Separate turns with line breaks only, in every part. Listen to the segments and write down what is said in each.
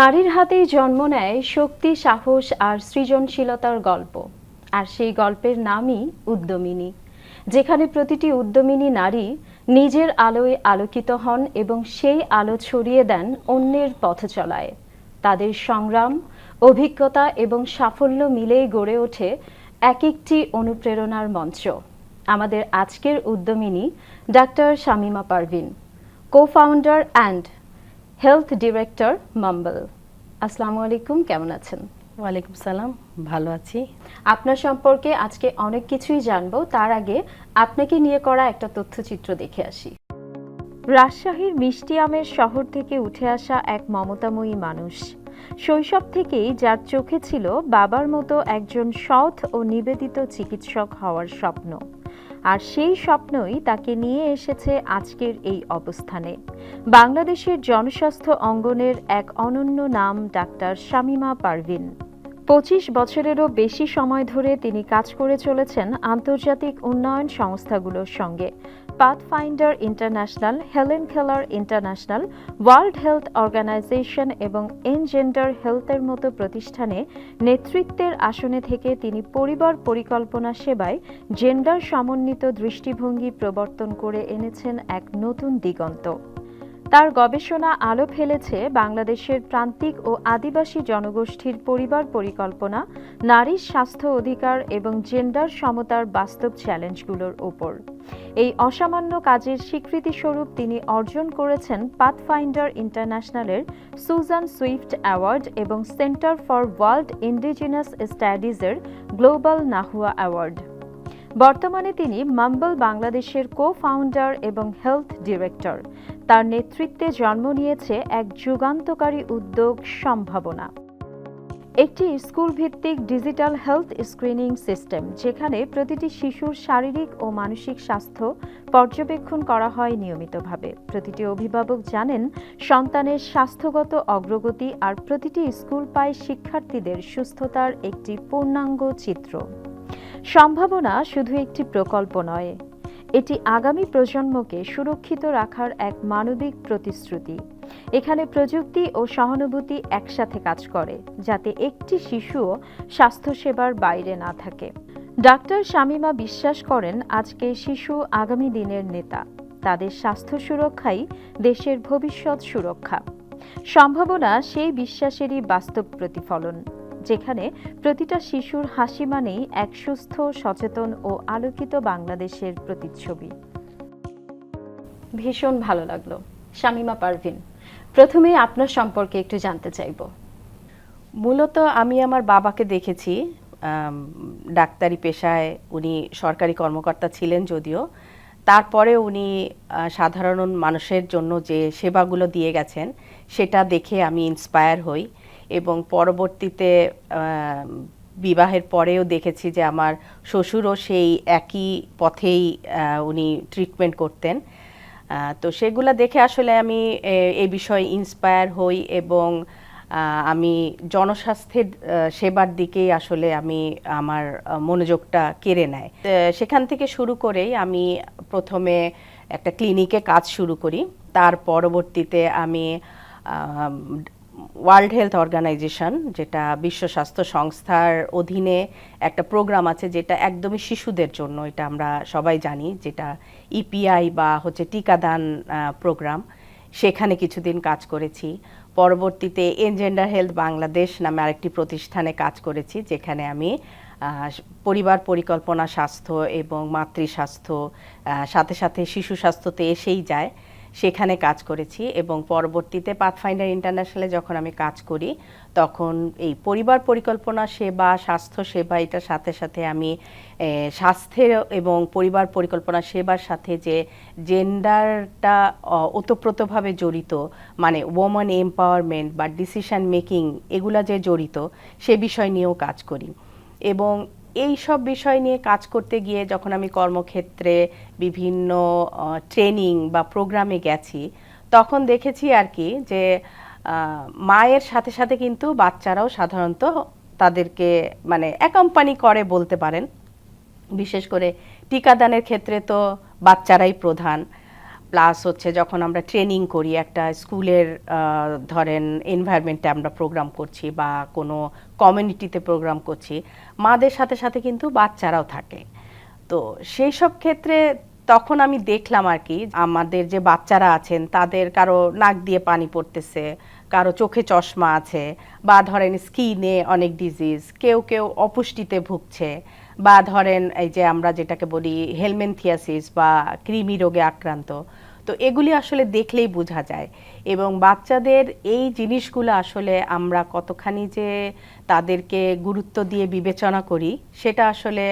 নারীর হাতেই জন্ম নেয় শক্তি, সাহস আর সৃজনশীলতার গল্প। আর সেই গল্পের নামই উদ্যমিনী। যেখানে প্রতিটি উদ্যমিনী নারী নিজের আলোয় আলোকিত হন এবং সেই আলো ছড়িয়ে দেন অন্যের পথ চলায়। তাদের সংগ্রাম, অভিজ্ঞতা এবং সাফল্য মিলেই গড়ে ওঠে এক একটি অনুপ্রেরণার মঞ্চ। আমাদের আজকের উদ্যমিনী doctor Shamima Parvin co founder and health director মাম্বল আসসালামু আলাইকুম কেমন আছেন?
ওয়ালাইকুম সালাম ভালো আছি।
আপনার সম্পর্কে আজকে অনেক কিছুই জানব তার আগে আপনাকে নিয়ে করা একটা তথ্যচিত্র দেখে আসি। রাজশাহীর মিষ্টি আমের শহর থেকে উঠে আসা এক মমতাময়ী মানুষ। শৈশব থেকেই যার চোখে ছিল বাবার মতো একজন সৎ ও নিবেদিত চিকিৎসক হওয়ার স্বপ্ন। আর সেই স্বপ্নই তাকে নিয়ে এসেছে আজকের এই অবস্থানে। বাংলাদেশের জনস্বাস্থ্য অঙ্গনের এক অনন্য নাম ডাক্তার শামিমা পারভিন। পঁচিশ বছরেরও বেশি সময় ধরে তিনি কাজ করে চলেছেন আন্তর্জাতিক উন্নয়ন সংস্থাগুলোর সঙ্গে। Pathfinder International Helen Keller International World Health Organization এবং এনজেন্ডার হেলথের মতো প্রতিষ্ঠানে নেতৃত্বের আসনে থেকে তিনি পরিবার পরিকল্পনা সেবায় জেন্ডার সমন্বিত দৃষ্টিভঙ্গি প্রবর্তন করে এনেছেন এক নতুন দিগন্ত। তার গবেষণা আলো ফেলেছে বাংলাদেশের প্রান্তিক ও আদিবাসী জনগোষ্ঠীর পরিবার পরিকল্পনা, নারীর স্বাস্থ্য অধিকার এবং জেন্ডার সমতার বাস্তব চ্যালেঞ্জগুলোর ওপর। এই অসামান্য কাজের স্বীকৃতিস্বরূপ তিনি অর্জন করেছেন পাথফাইন্ডার ইন্টারন্যাশনালের সুজান সুইফট অ্যাওয়ার্ড এবং সেন্টার ফর ওয়ার্ল্ড ইন্ডিজিনাস স্টাডিজের গ্লোবাল নাহুয়া অ্যাওয়ার্ড বর্তমানে তিনি মাম্বল বাংলাদেশের কো ফাউন্ডার এবং হেলথ ডিরেক্টর তার নেতৃত্বে জন্ম নিয়েছে এক যুগান্তকারী উদ্যোগ সম্ভাবনা। একটি স্কুল ভিত্তিক ডিজিটাল হেলথ স্ক্রিনিং সিস্টেম, যেখানে প্রতিটি শিশুর শারীরিক ও মানসিক স্বাস্থ্য পর্যবেক্ষণ করা হয় নিয়মিতভাবে। প্রতিটি অভিভাবক জানেন, সন্তানের স্বাস্থ্যগত অগ্রগতি আর প্রতিটি স্কুল পায় শিক্ষার্থীদের সুস্থতার একটি পূর্ণাঙ্গ চিত্র। সম্ভাবনা শুধু একটি প্রকল্প নয় এটি আগামী প্রজন্মকে সুরক্ষিত রাখার এক মানবিক প্রতিশ্রুতি। এখানে প্রযুক্তি ও সহানুভূতি একসাথে কাজ করে, যাতে একটি শিশুও স্বাস্থ্যসেবার বাইরে না থাকে। ডাক্তার শামিমা বিশ্বাস করেন, আজকে শিশু আগামী দিনের নেতা। তাদের স্বাস্থ্য সুরক্ষাই দেশের ভবিষ্যৎ সুরক্ষা। সম্ভাবনা সেই বিশ্বাসেরই বাস্তব প্রতিফলন। যেখানে প্রতিটা শিশুর হাসি মানেই এক সুস্থ সচেতন ও আলোকিত বাংলাদেশের প্রতিচ্ছবি। ভীষণ ভালো লাগল। শামিমা পারভিন প্রথমেই আপনার সম্পর্কে একটু জানতে চাইব।
মূলত আমি আমার বাবাকে দেখেছি ডাক্তারি পেশায়। উনি সরকারি কর্মকর্তা ছিলেন যদিও। তারপরে উনি সাধারণ মানুষের জন্য যে সেবাগুলো দিয়ে গেছেন সেটা দেখে আমি ইন্সপায়ার হই। এবং পরবর্তীতে বিবাহের পরেও দেখেছি যে আমার শ্বশুরও সেই একই পথেই উনি ট্রিটমেন্ট করতেন। তো সেগুলো দেখে আসলে আমি এ, বিষয়ে ইন্সপায়ার হই এবং আমি জনস্বাস্থ্যের সেবার দিকেই আসলে আমি আমার মনোযোগটা কেড়ে নেয়। সেখান থেকে শুরু করেই আমি প্রথমে একটা ক্লিনিকে কাজ শুরু করি। তার পরবর্তীতে আমি ওয়ার্ল্ড হেলথ অর্গানাইজেশন যেটা বিশ্ব স্বাস্থ্য সংস্থার অধীনে একটা প্রোগ্রাম আছে যেটা একদমই শিশুদের জন্য, এটা আমরা সবাই জানি, যেটা ইপিআই বা হচ্ছে টিকাদান প্রোগ্রাম সেখানে কিছুদিন কাজ করেছি। পরবর্তীতে এনজেন্ডার হেলথ বাংলাদেশ নামে আরেকটি প্রতিষ্ঠানে কাজ করেছি, যেখানে আমি পরিবার পরিকল্পনা, স্বাস্থ্য এবং মাতৃস্বাস্থ্য সাথে সাথে শিশু স্বাস্থ্যতে এসেই যায়। সেখানে কাজ করেছি এবং পরবর্তীতে পাথফাইন্ডার ইন্টারন্যাশনালে যখন আমি কাজ করি, তখন এই পরিবার পরিকল্পনা সেবা, স্বাস্থ্য সেবা, এটার সাথে সাথে আমি স্বাস্থ্যের এবং পরিবার পরিকল্পনা সেবার সাথে যে জেন্ডারটা ওতপ্রোতভাবে জড়িত মানে ওমেন এম্পাওয়ারমেন্ট বা ডিসিশন মেকিং এগুলা যে জড়িত, সে বিষয় নিয়েও কাজ করি। এবং এই সব বিষয় নিয়ে কাজ করতে গিয়ে যখন আমি কর্মক্ষেত্রে বিভিন্ন ট্রেনিং বা প্রোগ্রামে গেছি, তখন দেখেছি আর কি যে মায়ের সাথে সাথে কিন্তু বাচ্চারাও সাধারণত তাদেরকে মানে অ্যাকম্পানি করে বলতে পারেন। বিশেষ করে টিকাদানের ক্ষেত্রে তো বাচ্চারাই প্রধান। প্লাস হচ্ছে যখন আমরা ট্রেনিং করি, একটা স্কুলের ধরেন এনভায়রনমেন্টে আমরা প্রোগ্রাম করছি বা কোনো কমিউনিটিতে প্রোগ্রাম করছি, মাদের সাথে সাথে কিন্তু বাচ্চারাও থাকে। তো সেই সব ক্ষেত্রে তখন আমি দেখলাম আর কি, আমাদের যে বাচ্চারা আছেন, তাদের কারও নাক দিয়ে পানি পড়তেছে, কারও চোখে চশমা আছে, বা ধরেন স্কিনে অনেক ডিজিজ কেউ কেউ অপুষ্টিতে ভুগছে, বা ধরেন এই যে আমরা যেটাকে বলি হেলমেনথিয়াসিস বা কৃমি রোগে আক্রান্ত তো এগুলি আসলে দেখলেই বোঝা যায়। এবং বাচ্চাদের এই জিনিসগুলো আসলে আমরা কতখানি যে তাদেরকে গুরুত্ব দিয়ে বিবেচনা করি, সেটা আসলে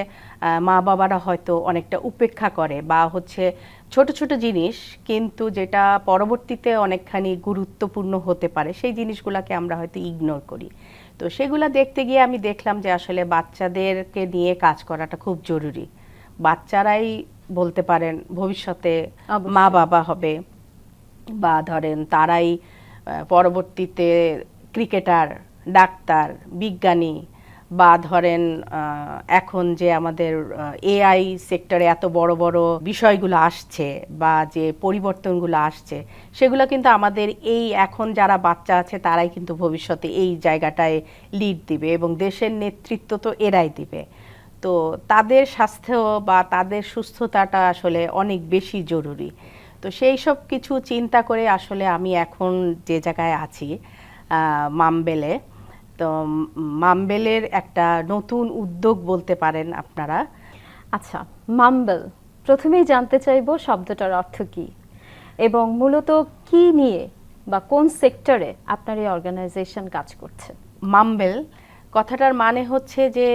মা বাবারা হয়তো অনেকটা উপেক্ষা করে বা হচ্ছে ছোট ছোট জিনিস কিন্তু যেটা পরবর্তীতে অনেকখানি গুরুত্বপূর্ণ হতে পারে, সেই জিনিসগুলোকে আমরা হয়তো ইগনোর করি। তো সেগুলো দেখতে গিয়ে আমি দেখলাম যে আসলে বাচ্চাদেরকে নিয়ে কাজ করাটা খুব জরুরি। বাচ্চারাই বলতে পারেন ভবিষ্যতে মা বাবা হবে বা ধরেন তারাই পরবর্তীতে ক্রিকেটার ডাক্তার বিজ্ঞানী বা ধরেন এখন যে আমাদের এআই সেক্টরে এত বড় বড় বিষয়গুলো আসছে বা যে পরিবর্তনগুলো আসছে সেগুলো কিন্তু আমাদের এই এখন যারা বাচ্চা আছে তারাই কিন্তু ভবিষ্যতে এই জায়গাটায় লিড দিবে এবং দেশের নেতৃত্ব তো এরাই দিবে। তো তাদের স্বাস্থ্য বা তাদের সুস্থতাটা আসলে অনেক বেশি জরুরি। তো সেই সব কিছু চিন্তা করে আসলে আমি এখন যে জায়গায় আছি মামবেলে তো মামবেলের একটা নতুন উদ্যোগ বলতে পারেন আপনারা।
আচ্ছা মাম্বেল প্রথমেই জানতে চাইব শব্দটার অর্থ কি? এবং মূলত কি নিয়ে বা কোন সেক্টরে আপনার এই অর্গানাইজেশন কাজ করছে?
মামবেল কথাটার মানে হচ্ছে যে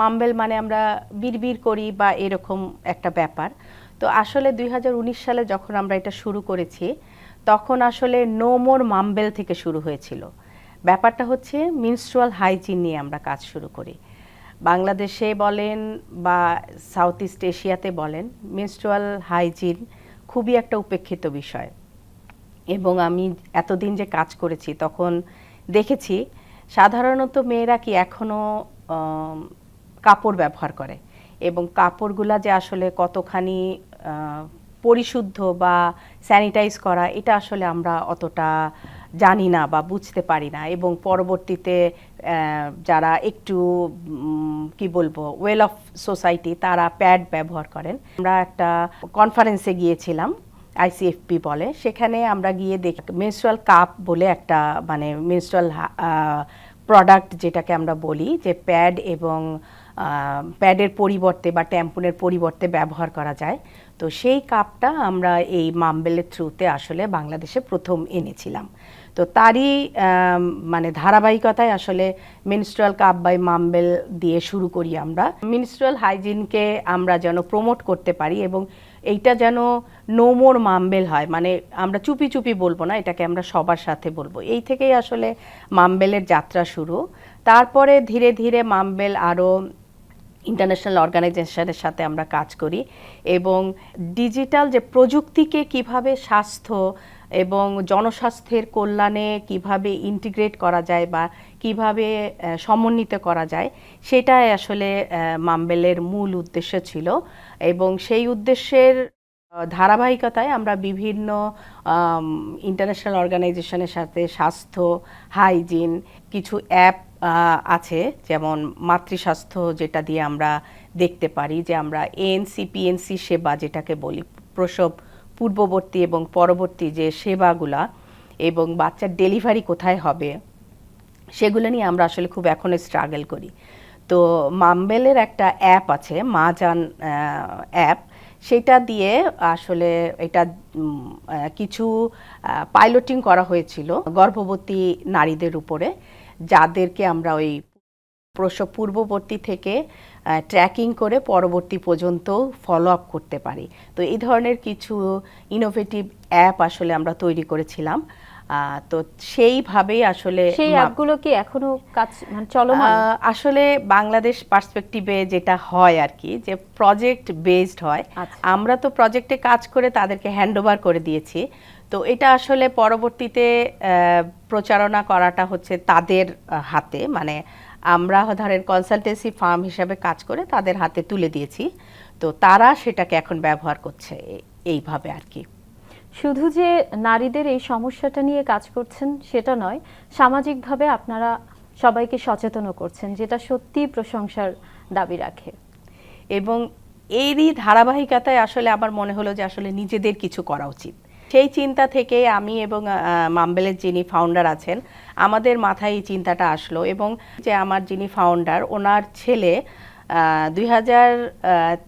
মামবেল মানে আমরা বিড়বিড় করি বা এরকম একটা ব্যাপার। তো আসলে দুই হাজার উনিশ সালে যখন আমরা এটা শুরু করেছি তখন আসলে নো মোর মামবেল থেকে শুরু হয়েছিল। ব্যাপারটা হচ্ছে মিনস্ট্রুয়াল হাইজিন নিয়ে আমরা কাজ শুরু করি। বাংলাদেশে বলেন বা সাউথ ইস্ট এশিয়াতে বলেন মিনস্ট্রুয়াল হাইজিন খুবই একটা উপেক্ষিত বিষয়। এবং আমি এতদিন যে কাজ করেছি তখন দেখেছি সাধারণত মেয়েরা কি এখনও আম, কাপড় ব্যবহার করে। এবং কাপড়গুলা যে আসলে কতখানি পরিশুদ্ধ বা স্যানিটাইজ করা, এটা আসলে আমরা অতটা জানি না বা বুঝতে পারি না। এবং পরবর্তীতে যারা একটু কি বলব ওয়েল অফ সোসাইটি তারা প্যাড ব্যবহার করেন। আমরা একটা কনফারেন্সে গিয়েছিলাম আইসিএফপি বলে। সেখানে আমরা গিয়ে দেখি মেনস্ট্রুয়াল কাপ বলে একটা মানে মেনস্ট্রুয়াল প্রোডাক্ট যেটাকে আমরা বলি, যে প্যাড এবং প্যাডের পরিবর্তে বা ট্যাম্পুনের পরিবর্তে ব্যবহার করা যায়। তো সেই কাপটা আমরা এই মামবেলের থ্রুতে আসলে বাংলাদেশে প্রথম এনেছিলাম। তো তারই মানে ধারাবাহিকতায় আসলে মিনিস্ট্রাল কাপ বাই মাম্বেল দিয়ে শুরু করি আমরা। মিনিস্ট্রাল হাইজিনকে আমরা যেন প্রমোট করতে পারি এবং এইটা যেন নো মাম্বেল হয় মানে আমরা চুপি চুপি বলব না, এটাকে আমরা সবার সাথে বলব। এই থেকেই আসলে মাম্বেলের যাত্রা শুরু। তারপরে ধীরে ধীরে মাম্বেল আরও ইন্টারন্যাশনাল অর্গানাইজেশনের সাথে আমরা কাজ করি এবং ডিজিটাল যে প্রযুক্তিকে কীভাবে স্বাস্থ্য এবং জনস্বাস্থ্যের কল্যাণে কীভাবে ইন্টিগ্রেট করা যায় বা কীভাবে সমন্বিত করা যায়, সেটাই আসলে মামবেলের মূল উদ্দেশ্য ছিল এবং সেই উদ্দেশ্যের ধারাবাহিকতায় আমরা বিভিন্ন ইন্টারন্যাশনাল অর্গানাইজেশনের সাথে স্বাস্থ্য হাইজিন কিছু অ্যাপ আছে, যেমন মাতৃস্বাস্থ্য যেটা দিয়ে আমরা দেখতে পারি যে আমরা এএনসি, পিএনসি সেবা যেটাকে বলি, প্রসব পূর্ববর্তী এবং পরবর্তী যে সেবাগুলা এবং বাচ্চার ডেলিভারি কোথায় হবে, সেগুলো নিয়ে আমরা আসলে খুব এখনও স্ট্রাগল করি। তো মামবেলের একটা অ্যাপ আছে মা যান অ্যাপ সেটা দিয়ে আসলে এটা কিছু পাইলটিং করা হয়েছিল গর্ভবতী নারীদের উপরে। যাদেরকে আমরা ওই প্রসব পূর্ববর্তী থেকে ট্র্যাকিং করে পরবর্তী পর্যন্ত ফলো আপ করতে পারি। তো এই ধরনের কিছু ইনোভেটিভ অ্যাপ আসলে আমরা তৈরি করেছিলাম। তো সেইভাবেই আসলে
সেই অ্যাপগুলো কি এখনও কাজ মানে চলমান?
আসলে বাংলাদেশ পার্সপেক্টিভে যেটা হয় আর কি যে প্রজেক্ট বেসড হয়।
আচ্ছা।
আমরা তো প্রজেক্টে কাজ করে তাদেরকে হ্যান্ডওভার করে দিয়েছি। তো এটা আসলে পরবর্তীতে প্রচারণা করাটা হচ্ছে তাদের হাতে। মানে আমরা ধরেন কনসালটেন্সি ফার্ম হিসাবে কাজ করে তাদের হাতে তুলে দিয়েছি। তো তারা সেটাকে এখন ব্যবহার করছে এইভাবে আর কি।
শুধু যে নারীদের এই সমস্যাটা নিয়ে কাজ করছেন সেটা নয়, সামাজিকভাবে আপনারা সবাইকে সচেতনও করছেন, যেটা সত্যিই প্রশংসার দাবি রাখে।
এবং এরই ধারাবাহিকতায় আসলে আমার মনে হলো যে আসলে নিজেদের কিছু করা উচিত। সেই চিন্তা থেকে আমি এবং মাম্বেলের যিনি ফাউন্ডার আছেন, আমাদের মাথায় এই চিন্তাটা আসলো এবং যে আমার যিনি ফাউন্ডার ওনার ছেলে দুই হাজার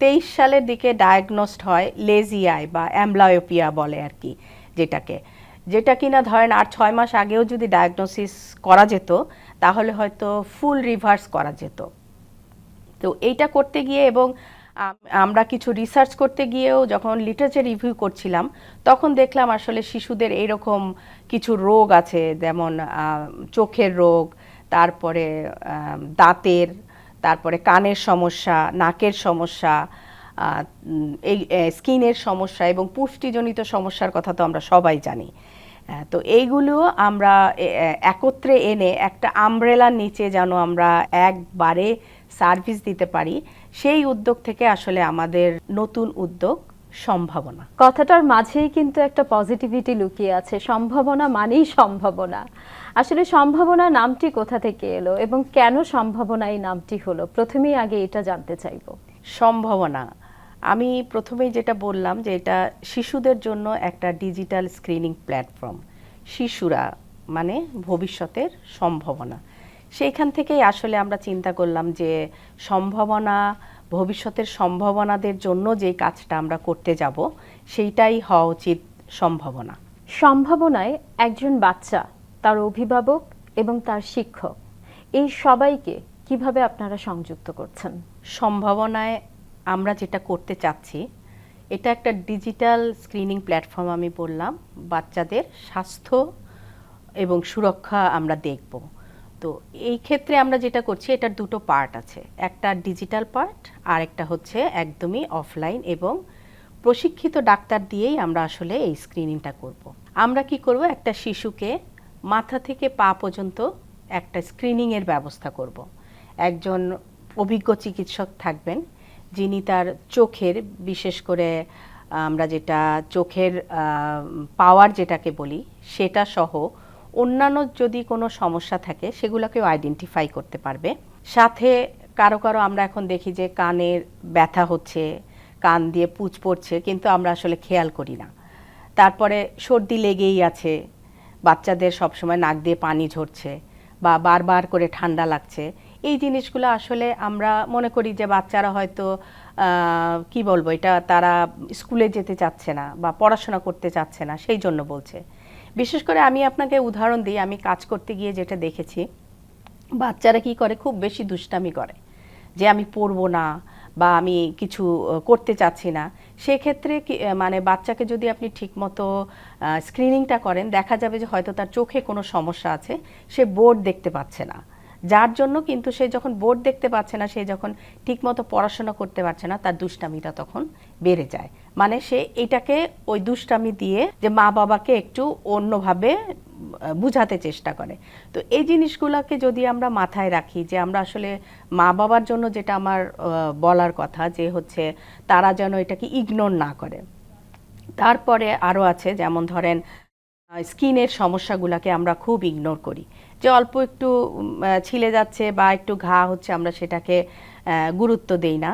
তেইশ সালের দিকে ডায়াগনোসড হয় লেজিয়াই বা অ্যামব্লায়োপিয়া বলে আর কি, যেটাকে। যেটা কিনা ধরেন আর ছয় মাস আগেও যদি ডায়াগনোসিস করা যেত, তাহলে হয়তো ফুল রিভার্স করা যেত। তো এইটা করতে গিয়ে এবং আমরা কিছু রিসার্চ করতে গিয়েও যখন লিটারেচার রিভিউ করছিলাম, তখন দেখলাম আসলে শিশুদের এইরকম কিছু রোগ আছে, যেমন চোখের রোগ, তারপরে দাঁতের তারপরে কানের সমস্যা, নাকের সমস্যা এই স্কিনের সমস্যা এবং পুষ্টিজনিত সমস্যার কথা তো আমরা সবাই জানি। তো এইগুলো আমরা একত্রে এনে একটা আমব্রেলার নিচে যেন আমরা একবারে সার্ভিস দিতে পারি, সেই উদ্যোগ থেকে আসলে আমাদের নতুন উদ্যোগ সম্ভাবনা।
কথাটার মাঝেই কিন্তু একটা পজিটিভিটি লুকিয়ে আছে, সম্ভাবনা মানেই সম্ভাবনা। আসলে সম্ভাবনা নামটি কোথা থেকে এলো এবং কেন সম্ভাবনা এই নামটি হলো? প্রথমেই আগে এটা জানতে চাইব।
সম্ভাবনা। আমি প্রথমেই যেটা বললাম যে এটা শিশুদের জন্য একটা ডিজিটাল স্ক্রিনিং প্ল্যাটফর্ম। শিশুরা মানে ভবিষ্যতের সম্ভাবনা। সেইখান থেকেই আসলে আমরা চিন্তা করলাম যে সম্ভাবনা ভবিষ্যতের সম্ভাবনাদের জন্য যে কাজটা আমরা করতে যাব সেইটাই হওয়া উচিত সম্ভাবনা।
সম্ভাবনায় একজন বাচ্চা তার অভিভাবক এবং তার শিক্ষক। এই সবাইকে কীভাবে আপনারা সংযুক্ত করছেন?
সম্ভাবনায় আমরা যেটা করতে চাচ্ছি, এটা একটা ডিজিটাল স্ক্রিনিং প্ল্যাটফর্ম আমি বললাম, বাচ্চাদের স্বাস্থ্য এবং সুরক্ষা আমরা দেখব। তো এই ক্ষেত্রে আমরা যেটা করছি, এটার দুটো পার্ট আছে। একটা ডিজিটাল পার্ট আর একটা হচ্ছে একদমই অফলাইন এবং প্রশিক্ষিত ডাক্তার দিয়েই আমরা আসলে এই স্ক্রিনিংটা করব। আমরা কি করব, একটা শিশুকে মাথা থেকে পা পর্যন্ত একটা স্ক্রিনিংয়ের ব্যবস্থা করব। একজন অভিজ্ঞ চিকিৎসক থাকবেন, যিনি তার চোখের, বিশেষ করে আমরা যেটা চোখের পাওয়ার যেটাকে বলি, সেটা সহ অন্যান্য যদি কোনো সমস্যা থাকে, সেগুলোকেও আইডেন্টিফাই করতে পারবে সাথে কারও কারও আমরা এখন দেখি যে কানের ব্যথা হচ্ছে, কান দিয়ে পুচ পড়ছে, কিন্তু আমরা আসলে খেয়াল করি না তারপরে সর্দি লেগেই আছে বাচ্চাদের সবসময় নাক দিয়ে পানি ঝরছে বা বারবার করে ঠান্ডা লাগছে। এই জিনিসগুলো আসলে আমরা মনে করি যে বাচ্চারা হয়তো কি বলব, এটা তারা স্কুলে যেতে চাচ্ছে না বা পড়াশোনা করতে চাচ্ছে না, সেই জন্য বলছে। বিশেষ করে আমি আপনাকে উদাহরণ দিই, আমি কাজ করতে গিয়ে যেটা দেখেছি, বাচ্চারা কি করে, খুব বেশি দুষ্টামি করে যে আমি পড়ব না বা আমি কিছু করতে চাচ্ছি না। সেক্ষেত্রে মানে বাচ্চাকে যদি আপনি ঠিকমতো স্ক্রিনিংটা করেন, দেখা যাবে যে হয়তো তার চোখে কোনো সমস্যা আছে, সে বোর্ড দেখতে পাচ্ছে না। যার জন্য কিন্তু সে যখন বোর্ড দেখতে পাচ্ছে না, সে যখন ঠিকমতো পড়াশোনা করতে পারছে না, তার দুষ্টামিটা তখন বেড়ে যায়। মানে সে এটাকে ওই দুষ্টামি দিয়ে যে মা বাবাকে একটু অন্যভাবে বুঝাতে চেষ্টা করে। তো এই জিনিসগুলোকে যদি আমরা মাথায় রাখি যে আমরা আসলে মা বাবার জন্য যেটা আমার বলার কথা যে হচ্ছে তারা যেন এটাকে ইগনোর না করে। তারপরে আরও আছে যেমন ধরেন স্কিনের সমস্যাগুলোকে আমরা খুব ইগনোর করি। যে অল্প একটু ছিলে যাচ্ছে বা একটু ঘা হচ্ছে আমরা সেটাকে গুরুত্ব দেই না।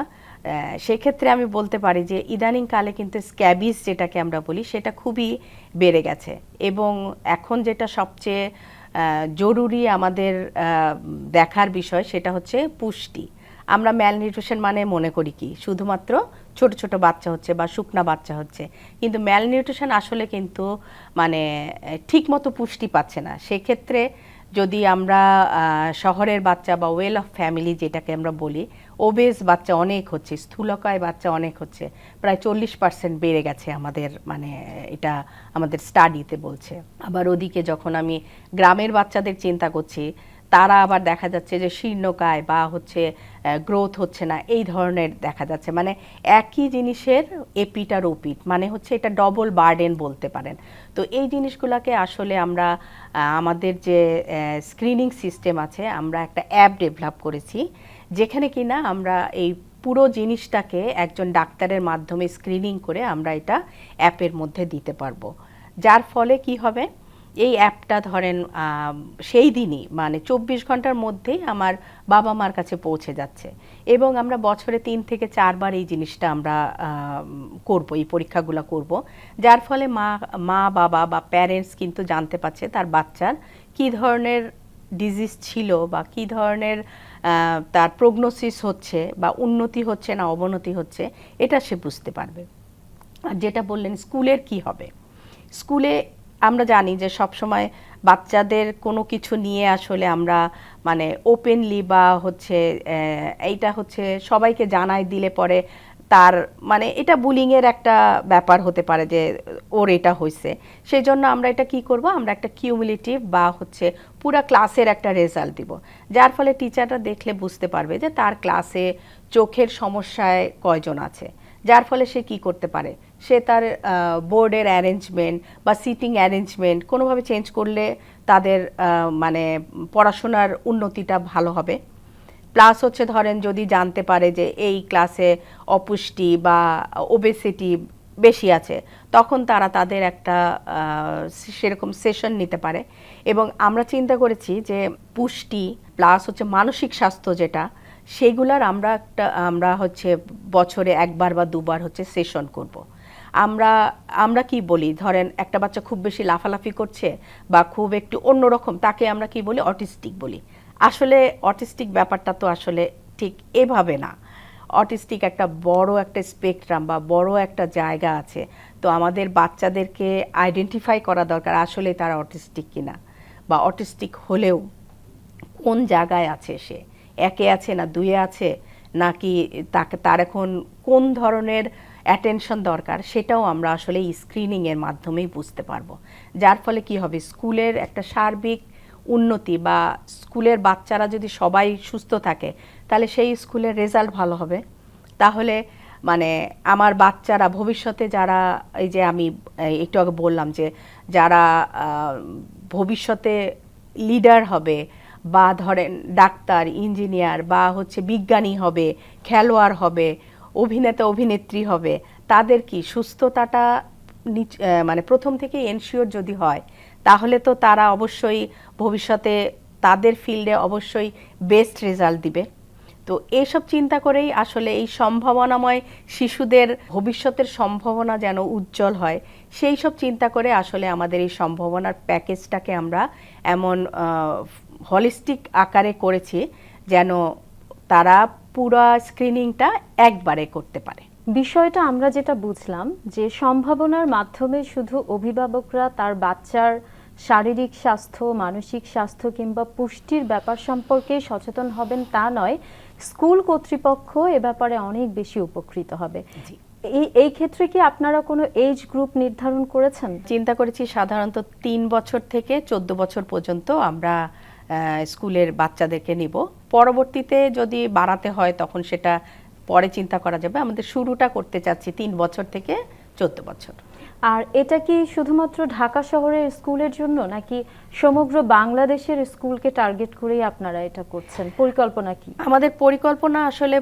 সেক্ষেত্রে আমি বলতে পারি যে ইদানিং কালে কিন্তু স্ক্যাবিস যেটাকে আমরা বলি, সেটা খুবই বেড়ে গেছে। এবং এখন যেটা সবচেয়ে জরুরি আমাদের দেখার বিষয় সেটা হচ্ছে পুষ্টি। আমরা ম্যালনিউট্রিশন মানে মনে করি কি? শুধুমাত্র ছোট ছোট বাচ্চা হচ্ছে বা শুকনা বাচ্চা হচ্ছে। কিন্তু ম্যালনিউট্রিশন আসলে কিন্তু মানে ঠিক মতো পুষ্টি পাচ্ছে না। সেক্ষেত্রে যদি আমরা শহরের বাচ্চা বা ওয়েল অফ ফ্যামিলি যেটাকে আমরা বলি ওবেস বাচ্চা অনেক হচ্ছে, স্থূলকায় বাচ্চা অনেক হচ্ছে, প্রায় চল্লিশ পার্সেন্ট বেড়ে গেছে আমাদের মানে এটা আমাদের স্টাডিতে বলছে। আবার ওদিকে যখন আমি গ্রামের বাচ্চাদের চিন্তা করছি, তারা আবার দেখা যাচ্ছে যে শীর্ণকায় বা হচ্ছে গ্রোথ হচ্ছে না, এই ধরনের দেখা যাচ্ছে। মানে একই জিনিসের এপিট আর ওপিট মানে হচ্ছে এটা ডবল বার্ডেন বলতে পারেন। তো এই জিনিসগুলোকে আসলে আমরা আমাদের যে স্ক্রিনিং সিস্টেম আছে, আমরা একটা অ্যাপ ডেভেলপ করেছি। যেখানে কিনা আমরা এই পুরো জিনিসটাকে একজন ডাক্তারের মাধ্যমে স্ক্রিনিং করে আমরা এটা অ্যাপের মধ্যে দিতে পারব। যার ফলে কি হবে? এই অ্যাপটা ধরেন সেই দিনই মানে চব্বিশ ঘণ্টার মধ্যেই আমার বাবা মার কাছে পৌঁছে যাচ্ছে। এবং আমরা বছরে তিন থেকে চারবার এই জিনিসটা আমরা করব, এই পরীক্ষাগুলো করব। যার ফলে মা মা, বাবা বা প্যারেন্টস কিন্তু জানতে পারছে তার বাচ্চার কি ধরনের ডিজিজ ছিল বা কি ধরনের তার প্রগনোসিস হচ্ছে বা উন্নতি হচ্ছে না অবনতি হচ্ছে, এটা সে বুঝতে পারবে। আর যেটা বললেন, স্কুলের কি হবে? স্কুলে আমরা জানি যে সবসময় বাচ্চাদের কোনো কিছু নিয়ে আসলে আমরা মানে ওপেনলি বা হচ্ছে এইটা হচ্ছে সবাইকে জানাই দিলে পরে তার মানে এটা বুলিংয়ের একটা ব্যাপার হতে পারে যে ওর এটা হয়েছে সেই জন্য আমরা এটা কি করব? আমরা একটা কিউমুলেটিভ বা হচ্ছে পুরা ক্লাসের একটা রেজাল্ট দিব। যার ফলে টিচাররা দেখলে বুঝতে পারবে যে তার ক্লাসে চোখের সমস্যায় কয়জন আছে। যার ফলে সে কি করতে পারে? সে তার বোর্ডের অ্যারেঞ্জমেন্ট বা সিটিং অ্যারেঞ্জমেন্ট কোনোভাবে চেঞ্জ করলে তাদের মানে পড়াশোনার উন্নতিটা ভালো হবে। প্লাস হচ্ছে ধরেন যদি জানতে পারে যে এই ক্লাসে অপুষ্টি বা ওবেসিটি বেশি আছে, তখন তারা তাদের একটা সেরকম সেশন নিতে পারে। এবং আমরা চিন্তা করেছি যে পুষ্টি প্লাস হচ্ছে মানসিক স্বাস্থ্য যেটা, সেগুলার আমরা একটা, আমরা হচ্ছে বছরে একবার বা দুবার হচ্ছে সেশন করব। আমরা আমরা কি বলি? ধরেন একটা বাচ্চা খুব বেশি লাফালাফি করছে বা খুব একটু অন্যরকম, তাকে আমরা কি বলি? অটিস্টিক বলি। আসলে অটিস্টিক ব্যাপারটা তো আসলে ঠিক এভাবে না। অটিস্টিক একটা বড় একটা স্পেকট্রাম বা বড় একটা জায়গা আছে, তো আমাদের বাচ্চাদেরকে আইডেন্টিফাই করা দরকার আসলে তারা অটিস্টিক কিনা বা অটিস্টিক হলেও কোন জায়গায় আছে সে? একে আছে না দুয়ে আছে? নাকি তাকে, তার এখন কোন ধরনের অ্যাটেনশন দরকার সেটাও আমরা আসলে স্ক্রিনিংয়ের মাধ্যমেই বুঝতে পারব। যার ফলে কি হবে? স্কুলের একটা সার্বিক উন্নতি বা স্কুলের বাচ্চারা যদি সবাই সুস্থ থাকে, তাহলে সেই স্কুলের রেজাল্ট ভালো হবে। তাহলে মানে আমার বাচ্চারা ভবিষ্যতে যারা, এই যে আমি একটু আগে বললাম যে যারা ভবিষ্যতে লিডার হবে বা ধরেন ডাক্তার, ইঞ্জিনিয়ার বা হচ্ছে বিজ্ঞানী হবে, খেলোয়াড় হবে, অভিনেতা, অভিনেত্রী হবে, তাদের কি সুস্থতাটা মানে প্রথম থেকে এনশিওর যদি হয়, তাহলে তো তারা অবশ্যই ভবিষ্যতে তাদের ফিল্ডে অবশ্যই বেস্ট রেজাল্ট দিবে। তো এইসব চিন্তা করেই আসলে এই সম্ভাবনাময় শিশুদের ভবিষ্যতের সম্ভাবনা যেন উজ্জ্বল হয়, সেই সব চিন্তা করে আসলে আমাদের এই সম্ভাবনার প্যাকেজটাকে আমরা এমন হলিস্টিক আকারে করেছি যেন তারা পুরো স্ক্রিনিংটা একবারে করতে পারে।
বিষয়টা আমরা যেটা বুঝলাম যে সম্ভাবনার মাধ্যমে শুধু অভিভাবকরা তার বাচ্চার শারীরিক স্বাস্থ্য মানসিক স্বাস্থ্য কিংবা পুষ্টির ব্যাপার সম্পর্কে সচেতন হবেন তা নয়। স্কুল কর্তৃপক্ষ এ ব্যাপারে অনেক বেশি উপকৃত হবে। এই এই ক্ষেত্রে কি আপনারা কোনো এজ গ্রুপ নির্ধারণ করেছেন?
চিন্তা করেছি সাধারণত তিন বছর থেকে চোদ্দ বছর পর্যন্ত আমরা স্কুলের বাচ্চাদেরকে নিব। পরবর্তীতে যদি বাড়াতে হয় তখন সেটা পরে চিন্তা করা যাবে। আমাদের শুরুটা করতে চাচ্ছি তিন বছর থেকে চোদ্দ বছর।
আর এটা কি শুধুমাত্র ঢাকা শহরের স্কুলের জন্য, নাকি সমগ্র বাংলাদেশের স্কুলকে টার্গেট করেই আপনারা এটা করছেন? পরিকল্পনা কি?
আমাদের পরিকল্পনা আসলে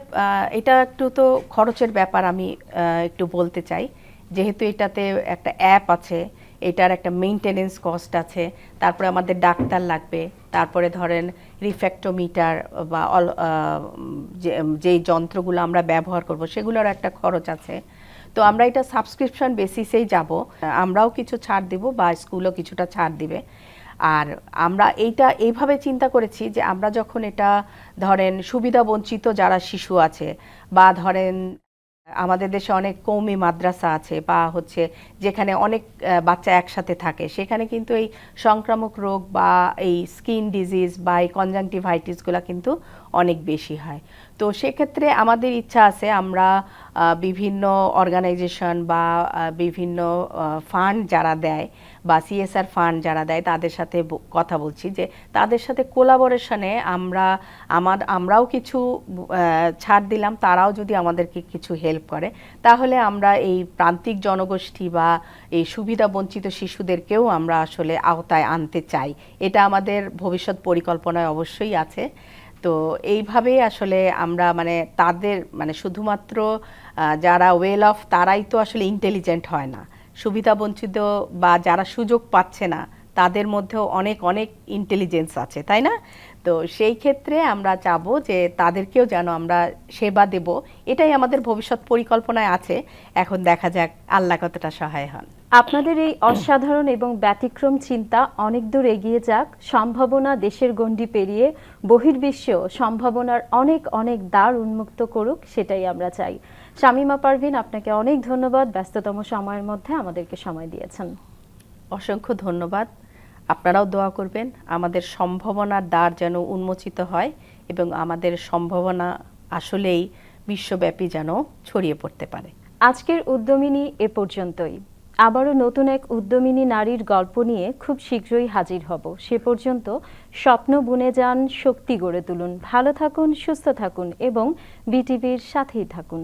এটা একটু তো খরচের ব্যাপার আমি একটু বলতে চাই। যেহেতু এটাতে একটা অ্যাপ আছে, এটার একটা মেইনটেনেন্স কস্ট আছে, তারপরে আমাদের ডাক্তার লাগবে, তারপরে ধরেন রিফ্যাক্টোমিটার বা অল- যে যন্ত্রগুলো আমরা ব্যবহার করব, সেগুলোর একটা খরচ আছে। তো আমরা এটা সাবস্ক্রিপশন বেসিসেই যাব। আমরাও কিছু ছাড় দিব বা স্কুলও কিছুটা ছাড় দিবে। আর আমরা এইটা এইভাবে চিন্তা করেছি যে আমরা যখন এটা ধরেন সুবিধা বঞ্চিত যারা শিশু আছে বা ধরেন আমাদের দেশে অনেক কৌমি মাদ্রাসা আছে বা হচ্ছে যেখানে অনেক বাচ্চা একসাথে থাকে, সেখানে কিন্তু এই সংক্রামক রোগ বা এই স্কিন ডিজিজ বা এই কনজাংটিভাইটিসগুলো কিন্তু অনেক বেশি হয়। তো সেক্ষেত্রে আমাদের ইচ্ছা আছে আমরা বিভিন্ন অর্গানাইজেশন বা বিভিন্ন ফান্ড যারা দেয় বা সিএসআর ফান্ড যারা দেয় তাদের সাথে কথা বলছি যে তাদের সাথে কোলাবোরেশনে আমরা, আমার, আমরাও কিছু ছাড় দিলাম, তারাও যদি আমাদেরকে কিছু হেল্প করে, তাহলে আমরা এই প্রান্তিক জনগোষ্ঠী বা এই সুবিধা বঞ্চিত শিশুদেরকেও আমরা আসলে আওতায় আনতে চাই। এটা আমাদের ভবিষ্যৎ পরিকল্পনায় অবশ্যই আছে। তো এইভাবেই আসলে আমরা মানে তাদের মানে শুধুমাত্র যারা ওয়েল অফ তারাই তো আসলে ইন্টেলিজেন্ট হয় না। সুবিধা বঞ্চিত বা যারা সুযোগ পাচ্ছে না, তাদের মধ্যেও অনেক অনেক ইন্টেলিজেন্স আছে, তাই না? তো সেই ক্ষেত্রে আমরা চাবো যে তাদেরকেও যেন আমরা সেবা দেব। এটাই আমাদের ভবিষ্যৎ পরিকল্পনায় আছে। এখন দেখা যাক আল্লাহ কতটা সহায় হন।
আপনাদের এই অসাধারণ এবং ব্যতিক্রম চিন্তা অনেক দূর এগিয়ে যাক। সম্ভাবনা দেশের গণ্ডি পেরিয়ে বহির্বিশ্বেও সম্ভাবনার অনেক অনেক দ্বার উন্মুক্ত করুক সেটাই আমরা চাই। শামিমা পারভিন আপনাকে অনেক ধন্যবাদ। ব্যস্ততম সময়ের মধ্যে আমাদেরকে সময় দিয়েছেন।
অসংখ্য ধন্যবাদ। আপনারাও দোয়া করবেন আমাদের সম্ভাবনার দ্বার যেন উন্মোচিত হয় এবং আমাদের সম্ভাবনা আসলেই বিশ্বব্যাপী যেন ছড়িয়ে পড়তে পারে।
আজকের উদ্যমিনী এ পর্যন্তই। আবারও নতুন এক উদ্যমিনী নারীর গল্প নিয়ে খুব শীঘ্রই হাজির হব। সে পর্যন্ত স্বপ্ন বুনে যান, শক্তি গড়ে তুলুন। ভালো থাকুন, সুস্থ থাকুন এবং বিটিভির সাথেই থাকুন।